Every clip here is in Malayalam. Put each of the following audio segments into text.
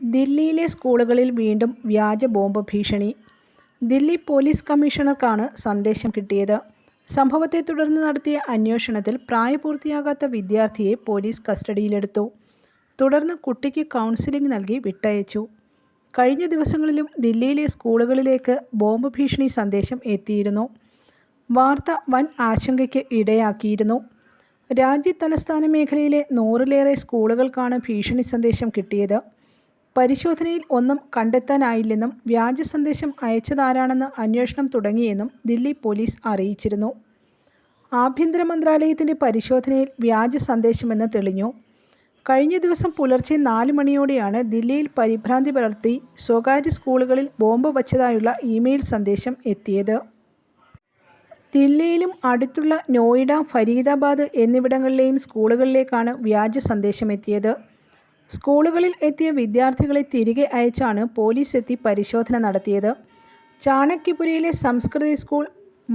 ദില്ലിയിലെ സ്കൂളുകളിൽ വീണ്ടും വ്യാജ ബോംബ് ഭീഷണി. ദില്ലി പോലീസ് കമ്മീഷണർക്കാണ് സന്ദേശം കിട്ടിയത്. സംഭവത്തെ തുടർന്ന് നടത്തിയ അന്വേഷണത്തിൽ പ്രായപൂർത്തിയാകാത്ത വിദ്യാർത്ഥിയെ പോലീസ് കസ്റ്റഡിയിലെടുത്തു. തുടർന്ന് കുട്ടിക്ക് കൗൺസിലിംഗ് നൽകി വിട്ടയച്ചു. കഴിഞ്ഞ ദിവസങ്ങളിലും ദില്ലിയിലെ സ്കൂളുകളിലേക്ക് ബോംബ് ഭീഷണി സന്ദേശം എത്തിയിരുന്നു. വാർത്ത വൻ ആശങ്കയ്ക്ക് ഇടയാക്കിയിരുന്നു. രാജ്യ തലസ്ഥാന മേഖലയിലെ നൂറിലേറെ സ്കൂളുകൾക്കാണ് ഭീഷണി സന്ദേശം കിട്ടിയത്. പരിശോധനയിൽ ഒന്നും കണ്ടെത്താനായില്ലെന്നും വ്യാജ സന്ദേശം അയച്ചതാരാണെന്ന് അന്വേഷണം തുടങ്ങിയെന്നും ദില്ലി പോലീസ് അറിയിച്ചിരുന്നു. ആഭ്യന്തര മന്ത്രാലയത്തിന്റെ പരിശോധനയിൽ വ്യാജ സന്ദേശമെന്ന് തെളിഞ്ഞു. കഴിഞ്ഞ ദിവസം പുലർച്ചെ നാല് മണിയോടെയാണ് ദില്ലിയിൽ പരിഭ്രാന്തി പലർത്തി സ്വകാര്യ സ്കൂളുകളിൽ ബോംബ് വച്ചതായുള്ള ഇമെയിൽ സന്ദേശം എത്തിയത്. ദില്ലിയിലും അടുത്തുള്ള നോയിഡ ഫരീദാബാദ് എന്നിവിടങ്ങളിലെയും സ്കൂളുകളിലേക്കാണ് വ്യാജ സന്ദേശമെത്തിയത് സ്കൂളുകളിൽ എത്തിയ വിദ്യാർത്ഥികളെ തിരികെ അയച്ചാണ് പോലീസ് എത്തി പരിശോധന നടത്തിയത്. ചാണക്യപുരയിലെ സംസ്കൃതി സ്കൂൾ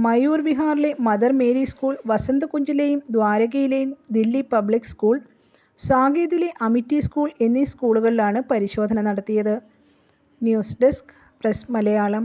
മയൂർ വിഹാറിലെ മദർ മേരി സ്കൂൾ വസന്തകുഞ്ചിലെയും ദ്വാരകയിലെയും ദില്ലി പബ്ലിക് സ്കൂൾ സാകേതിലെ അമിറ്റി സ്കൂൾ എന്നീ സ്കൂളുകളിലാണ് പരിശോധന നടത്തിയത്. News desk press Malayalam.